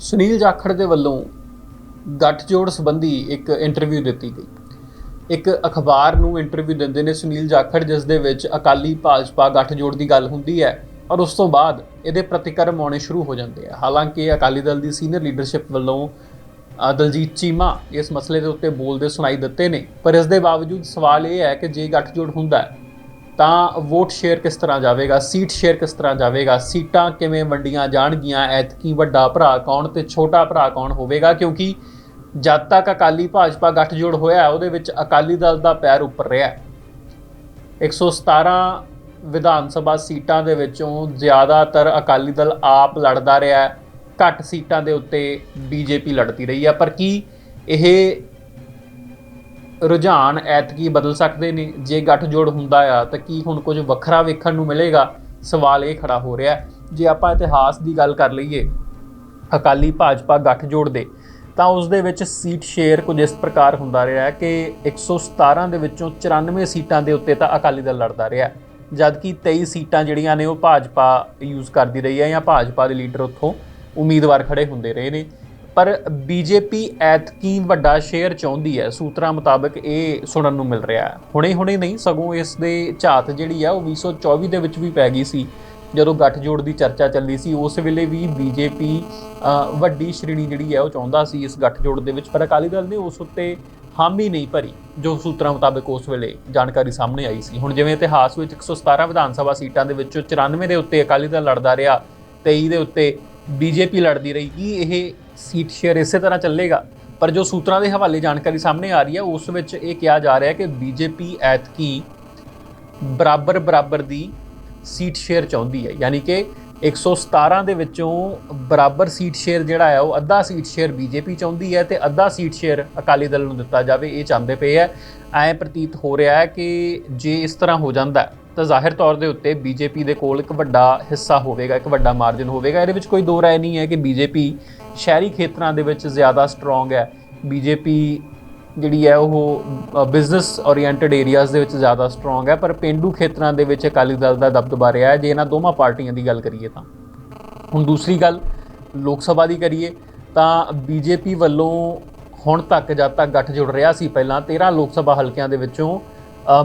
ਸੁਨੀਲ ਜਾਖੜ ਦੇ ਵੱਲੋਂ ਗੱਠਜੋੜ ਸੰਬੰਧੀ ਇੱਕ ਇੰਟਰਵਿਊ ਦਿੱਤੀ ਗਈ। ਇੱਕ ਅਖਬਾਰ ਨੂੰ ਇੰਟਰਵਿਊ ਦਿੰਦੇ ਨੇ ਸੁਨੀਲ ਜਾਖੜ, ਜਿਸ ਦੇ ਵਿੱਚ ਅਕਾਲੀ ਭਾਜਪਾ ਗੱਠਜੋੜ ਦੀ ਗੱਲ ਹੁੰਦੀ ਹੈ ਔਰ ਉਸ ਤੋਂ ਬਾਅਦ ਇਹਦੇ ਪ੍ਰਤੀਕਰਮ ਆਉਣੇ ਸ਼ੁਰੂ ਹੋ ਜਾਂਦੇ ਆ। ਹਾਲਾਂਕਿ ਅਕਾਲੀ ਦਲ ਦੀ ਸੀਨੀਅਰ ਲੀਡਰਸ਼ਿਪ ਵੱਲੋਂ ਦਲਜੀਤ ਚੀਮਾ ਇਸ ਮਸਲੇ ਦੇ ਉੱਤੇ ਬੋਲਦੇ ਸੁਣਾਈ ਦਿੱਤੇ ਨੇ, ਪਰ ਇਸ ਦੇ ਬਾਵਜੂਦ ਸਵਾਲ ਇਹ ਹੈ ਕਿ ਜੇ ਗੱਠਜੋੜ ਹੁੰਦਾ ਹੈ ਤਾਂ ਵੋਟ ਸ਼ੇਅਰ ਕਿਸ ਤਰ੍ਹਾਂ ਜਾਵੇਗਾ? ਸੀਟ ਸ਼ੇਅਰ ਕਿਸ ਤਰ੍ਹਾਂ ਜਾਵੇਗਾ? ਸੀਟਾਂ ਕਿਵੇਂ ਵੰਡੀਆਂ ਜਾਣਗੀਆਂ? ਐਤਕੀ ਵੱਡਾ ਭਰਾ ਕੌਣ ਤੇ ਛੋਟਾ ਭਰਾ ਕੌਣ ਹੋਵੇਗਾ? ਕਿਉਂਕਿ ਜਦ ਤੱਕ ਅਕਾਲੀ ਭਾਜਪਾ ਗੱਠਜੋੜ ਹੋਇਆ ਉਹਦੇ ਵਿੱਚ ਅਕਾਲੀ ਦਲ ਦਾ ਪੈਰ ਉੱਪਰ ਰਿਹਾ ਹੈ। 117 ਵਿਧਾਨ ਸਭਾ ਸੀਟਾਂ ਦੇ ਵਿੱਚੋਂ ਜ਼ਿਆਦਾਤਰ ਅਕਾਲੀ ਦਲ ਆਪ ਲੜਦਾ ਰਿਹਾ ਘੱਟ ਸੀਟਾਂ ਦੇ ਉੱਤੇ ਬੀਜੇਪੀ ਲੜਦੀ ਰਹੀ ਹੈ। ਪਰ ਕੀ ਇਹ ਰੁਝਾਨ ਐਤਕੀ ਬਦਲ ਸਕਦੇ ਨੇ, ਜੇ ਗੱਠਜੋੜ ਹੁੰਦਾ ਆ, ਤਾਂ ਕੀ ਹੁਣ ਕੁਝ ਵੱਖਰਾ ਵੇਖਣ ਨੂੰ ਮਿਲੇਗਾ? ਸਵਾਲ ਇਹ ਖੜਾ ਹੋ ਰਿਹਾ ਜੇ ਆਪਾਂ ਇਤਿਹਾਸ ਦੀ ਗੱਲ ਕਰ ਲਈਏ, ਅਕਾਲੀ ਭਾਜਪਾ ਗੱਠਜੋੜ ਦੇ, ਤਾਂ ਉਸ ਦੇ ਵਿੱਚ ਸੀਟ ਸ਼ੇਅਰ ਕੁਝ ਇਸ ਪ੍ਰਕਾਰ ਹੁੰਦਾ ਰਿਹਾ ਹੈ ਕਿ 117 ਦੇ ਵਿੱਚੋਂ 94 ਸੀਟਾਂ ਦੇ ਉੱਤੇ ਤਾਂ ਅਕਾਲੀ ਦਲ ਲੜਦਾ ਰਿਹਾ ਜਦਕਿ 23 ਸੀਟਾਂ ਜਿਹੜੀਆਂ ਨੇ ਉਹ ਭਾਜਪਾ ਯੂਜ਼ ਕਰਦੀ ਰਹੀ ਹੈ ਜਾਂ ਭਾਜਪਾ ਦੇ ਲੀਡਰ ਉੱਥੋਂ ਉਮੀਦਵਾਰ ਖੜੇ ਹੁੰਦੇ ਰਹੇ ਨੇ। ਪਰ ਬੀਜੇਪੀ ਐਤਕੀ ਵੱਡਾ ਸ਼ੇਅਰ ਚਾਹੁੰਦੀ ਹੈ। ਸੂਤਰਾਂ ਮੁਤਾਬਕ ਇਹ ਸੁਣਨ ਨੂੰ ਮਿਲ ਰਿਹਾ ਹੈ। ਹੁਣੇ ਹੁਣੇ ਨਹੀਂ, ਸਗੋਂ ਇਸ ਦੇ ਝਾਤ ਜਿਹੜੀ ਆ, ਉਹ 2024 ਦੇ ਵਿੱਚ ਵੀ ਪੈ ਗਈ ਸੀ। ਜਦੋਂ ਗੱਠਜੋੜ ਦੀ ਚਰਚਾ ਚੱਲਦੀ ਸੀ, ਉਸ ਵੇਲੇ ਵੀ ਬੀਜੇਪੀ ਵੱਡੀ ਸ਼੍ਰੇਣੀ ਜਿਹੜੀ ਹੈ ਉਹ ਚਾਹੁੰਦਾ ਸੀ ਇਸ ਗੱਠਜੋੜ ਦੇ ਵਿੱਚ। ਪਰ ਅਕਾਲੀ ਦਲ ਨੇ ਉਸ ਉੱਤੇ ਹਾਮੀ ਨਹੀਂ ਭਰੀ, ਜੋ ਸੂਤਰਾਂ ਮੁਤਾਬਕ ਉਸ ਵੇਲੇ ਜਾਣਕਾਰੀ ਸਾਹਮਣੇ ਆਈ ਸੀ। ਹੁਣ ਜਿਵੇਂ ਇਤਿਹਾਸ ਵਿੱਚ 117 ਵਿਧਾਨ ਸਭਾ ਸੀਟਾਂ ਦੇ ਵਿੱਚੋਂ 94 ਦੇ ਉੱਤੇ ਅਕਾਲੀ ਦਲ ਲੜਦਾ ਰਿਹਾ 23 ਦੇ ਉੱਤੇ ਬੀਜੇਪੀ ਲੜਦੀ ਰਹੀ, ਕੀ ਇਹ ਸੀਟ ਸ਼ੇਅਰ ਇਸੇ ਤਰ੍ਹਾਂ ਚੱਲੇਗਾ? ਪਰ ਜੋ ਸੂਤਰਾਂ ਦੇ ਹਵਾਲੇ ਜਾਣਕਾਰੀ ਸਾਹਮਣੇ ਆ ਰਹੀ ਹੈ, ਉਸ ਵਿੱਚ ਇਹ ਕਿਹਾ ਜਾ ਰਿਹਾ ਹੈ ਕਿ ਬੀਜੇਪੀ ਐਤਕੀ ਬਰਾਬਰ ਬਰਾਬਰ ਦੀ ਸੀਟ ਸ਼ੇਅਰ ਚਾਹੁੰਦੀ ਹੈ। ਯਾਨੀ ਕਿ 117 ਦੇ ਵਿੱਚੋਂ ਬਰਾਬਰ ਸੀਟ ਸ਼ੇਅਰ ਜਿਹੜਾ ਹੈ, ਉਹ ਅੱਧਾ ਸੀਟ ਸ਼ੇਅਰ ਬੀਜੇਪੀ ਚਾਹੁੰਦੀ ਹੈ ਤੇ ਅੱਧਾ ਸੀਟ ਸ਼ੇਅਰ ਅਕਾਲੀ ਦਲ ਨੂੰ ਦਿੱਤਾ ਜਾਵੇ, ਇਹ ਚਾਹੁੰਦੇ ਪਏ ਹੈ। ਐਂ ਪ੍ਰਤੀਤ ਹੋ ਰਿਹਾ ਹੈ ਕਿ ਜੇ ਇਸ ਤਰ੍ਹਾਂ ਹੋ ਜਾਂਦਾ ਤਾਂ ਜ਼ਾਹਿਰ ਤੌਰ ਦੇ ਉੱਤੇ ਬੀਜੇਪੀ ਦੇ ਕੋਲ ਇੱਕ ਵੱਡਾ ਹਿੱਸਾ ਹੋਵੇਗਾ, ਇੱਕ ਵੱਡਾ ਮਾਰਜਨ ਹੋਵੇਗਾ। ਇਹਦੇ ਵਿੱਚ ਕੋਈ ਦੋ ਰਾਏ ਨਹੀਂ ਹੈ ਕਿ ਬੀਜੇਪੀ ਸ਼ਹਿਰੀ ਖੇਤਰਾਂ ਦੇ ਵਿੱਚ ਜ਼ਿਆਦਾ ਸਟਰੋਂਗ ਹੈ। ਬੀਜੇਪੀ ਜਿਹੜੀ ਹੈ ਉਹ ਬਿਜ਼ਨਸ ਓਰੀਐਂਟਡ ਏਰੀਆਜ਼ ਦੇ ਵਿੱਚ ਜ਼ਿਆਦਾ ਸਟਰੋਂਗ ਹੈ, ਪਰ ਪਿੰਡੂ ਖੇਤਰਾਂ ਦੇ ਵਿੱਚ ਅਕਾਲੀ ਦਲ ਦਾ ਦਬਦਬਾ ਰਿਹਾ ਹੈ। ਜੇ ਇਹਨਾਂ ਦੋਵਾਂ ਪਾਰਟੀਆਂ ਦੀ ਗੱਲ ਕਰੀਏ ਤਾਂ। ਹੁਣ ਦੂਸਰੀ ਗੱਲ, ਲੋਕ ਸਭਾ ਦੀ ਕਰੀਏ, ਤਾਂ ਬੀਜੇਪੀ ਵੱਲੋਂ ਹੁਣ ਤੱਕ ਜਦ ਤੱਕ ਗੱਠ ਜੁੜ ਰਿਹਾ ਸੀ ਪਹਿਲਾਂ 13 ਲੋਕ ਸਭਾ ਹਲਕਿਆਂ ਦੇ ਵਿੱਚੋਂ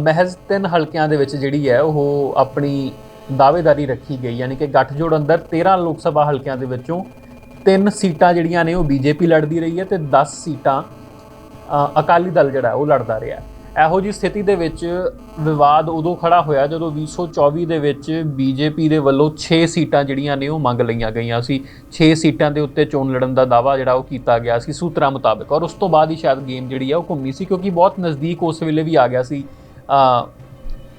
ਮਹਿਜ਼ ਤਿੰਨ ਹਲਕਿਆਂ ਦੇ ਵਿੱਚ ਜਿਹੜੀ ਹੈ ਉਹ ਆਪਣੀ ਦਾਅਵੇਦਾਰੀ ਰੱਖੀ ਗਈ, ਯਾਨੀ ਕਿ ਗੱਠਜੋੜ ਅੰਦਰ 13 ਲੋਕ ਸਭਾ ਹਲਕਿਆਂ ਦੇ ਵਿੱਚੋਂ ਤਿੰਨ ਸੀਟਾਂ ਜਿਹੜੀਆਂ ਨੇ ਉਹ ਬੀਜੇਪੀ ਲੜਦੀ ਰਹੀ ਹੈ ਤੇ 10 ਸੀਟਾਂ ਅਕਾਲੀ ਦਲ ਜਿਹੜਾ ਉਹ ਲੜਦਾ ਰਿਹਾ ਇਹੋ ਜੀ ਸਥਿਤੀ ਦੇ ਵਿੱਚ ਵਿਵਾਦ ਉਦੋਂ ਖੜਾ ਹੋਇਆ ਜਦੋਂ 2024 ਦੇ ਵਿੱਚ ਬੀਜੇਪੀ ਦੇ ਵੱਲੋਂ 6 ਸੀਟਾਂ ਜਿਹੜੀਆਂ ਨੇ ਉਹ ਮੰਗ ਲਈਆਂ ਗਈਆਂ ਸੀ। 6 ਸੀਟਾਂ ਦੇ ਉੱਤੇ ਚੋਣ ਲੜਨ ਦਾ ਦਾਵਾ ਜਿਹੜਾ ਉਹ ਕੀਤਾ ਗਿਆ ਸੀ ਸੂਤਰਾਂ ਮੁਤਾਬਕ। ਔਰ ਉਸ ਤੋਂ ਬਾਅਦ ਹੀ ਸ਼ਾਇਦ ਗੇਮ ਜਿਹੜੀ ਹੈ ਉਹ ਘੁੰਮੀ ਸੀ ਕਿਉਂਕਿ ਬਹੁਤ ਨਜ਼ਦੀਕ ਉਸ ਵੇਲੇ ਵੀ ਆ ਗਿਆ ਸੀ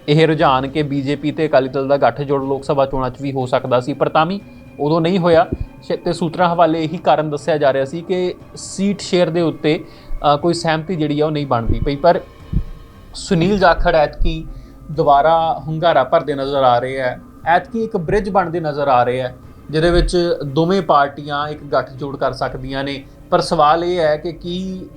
ਇਹ ਰੁਝਾਨ ਕਿ ਬੀਜੇਪੀ ਤੇ ਅਕਾਲੀ ਦਲ ਦਾ ਗੱਠਜੋੜ ਲੋਕ ਸਭਾ ਚੋਣਾਂ 'ਚ ਵੀ ਹੋ ਸਕਦਾ ਸੀ, ਪਰ ਤਾਂ ਵੀ ਉਦੋਂ ਨਹੀਂ ਹੋਇਆ। ਤੇ ਸੂਤਰਾਂ ਹਵਾਲੇ ਇਹੀ ਕਾਰਨ ਦੱਸਿਆ ਜਾ ਰਿਹਾ ਸੀ ਕਿ ਸੀਟ ਸ਼ੇਅਰ ਦੇ ਉੱਤੇ ਕੋਈ ਸਹਿਮਤੀ ਜਿਹੜੀ ਆ ਉਹ ਨਹੀਂ ਬਣਦੀ ਪਈ। ਪਰ ਸੁਨੀਲ ਜਾਖੜ ਐਤਕੀ ਦੁਬਾਰਾ ਹੁੰਗਾਰਾ ਭਰਦੇ ਨਜ਼ਰ ਆ ਰਹੇ ਹੈ ਐਤਕੀ ਇੱਕ ਬ੍ਰਿਜ ਬਣਦੇ ਨਜ਼ਰ ਆ ਰਹੇ ਹੈ ਜਿਹਦੇ ਵਿੱਚ ਦੋਵੇਂ ਪਾਰਟੀਆਂ ਇੱਕ ਗੱਠਜੋੜ ਕਰ ਸਕਦੀਆਂ ਨੇ। ਪਰ ਸਵਾਲ ਇਹ ਹੈ ਕਿ ਕੀ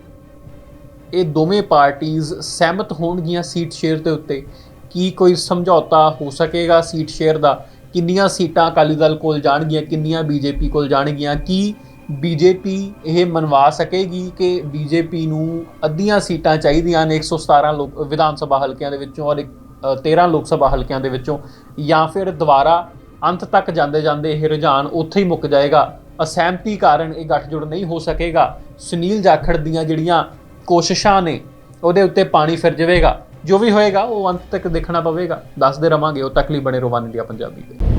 ਇਹ ਦੋਵੇਂ ਪਾਰਟੀਆਂ ਸਹਿਮਤ ਹੋਣਗੀਆਂ ਸੀਟ ਸ਼ੇਅਰ ਦੇ ਉੱਤੇ? ਕੀ ਕੋਈ ਸਮਝੌਤਾ ਹੋ ਸਕੇਗਾ ਸੀਟ ਸ਼ੇਅਰ ਦਾ? ਕਿੰਨੀਆਂ ਸੀਟਾਂ ਅਕਾਲੀ ਦਲ ਕੋਲ ਜਾਣਗੀਆਂ ਕਿੰਨੀਆਂ ਬੀਜੇਪੀ ਕੋਲ ਜਾਣਗੀਆਂ? ਕੀ ਬੀਜੇਪੀ ਇਹ ਮਨਵਾ ਸਕੇਗੀ ਕਿ ਬੀਜੇਪੀ ਨੂੰ ਅੱਧੀਆਂ ਸੀਟਾਂ ਚਾਹੀਦੀਆਂ ਨੇ 117 ਲੋਕ ਵਿਧਾਨ ਸਭਾ ਹਲਕਿਆਂ ਦੇ ਵਿੱਚੋਂ ਔਰ ਇੱਕ, ਅ, 13 ਲੋਕ ਸਭਾ ਹਲਕਿਆਂ ਦੇ ਵਿੱਚੋਂ? ਜਾਂ ਫਿਰ ਦੁਬਾਰਾ ਅੰਤ ਤੱਕ ਜਾਂਦੇ ਜਾਂਦੇ ਇਹ ਰੁਝਾਨ ਉੱਥੇ ਹੀ ਮੁੱਕ ਜਾਏਗਾ? ਅਸਹਿਮਤੀ ਕਾਰਨ ਇਹ ਗੱਠਜੋੜ ਨਹੀਂ ਹੋ ਸਕੇਗਾ? ਸੁਨੀਲ ਜਾਖੜ ਦੀਆਂ ਜਿਹੜੀਆਂ ਕੋਸ਼ਿਸ਼ਾਂ ਨੇ, ਉਹਦੇ ਉੱਤੇ ਪਾਣੀ ਫਿਰ ਜਾਵੇਗਾ। ਜੋ ਵੀ ਹੋਏਗਾ, ਉਹ ਅੰਤ ਤੱਕ ਦੇਖਣਾ ਪਵੇਗਾ। ਦੱਸਦੇ ਰਵਾਂਗੇ, ਉਹ ਤੱਕ ਲਈ ਬਣੇ ਰੋਵਾਨ ਇੰਡੀਆ ਪੰਜਾਬੀ ਦੇ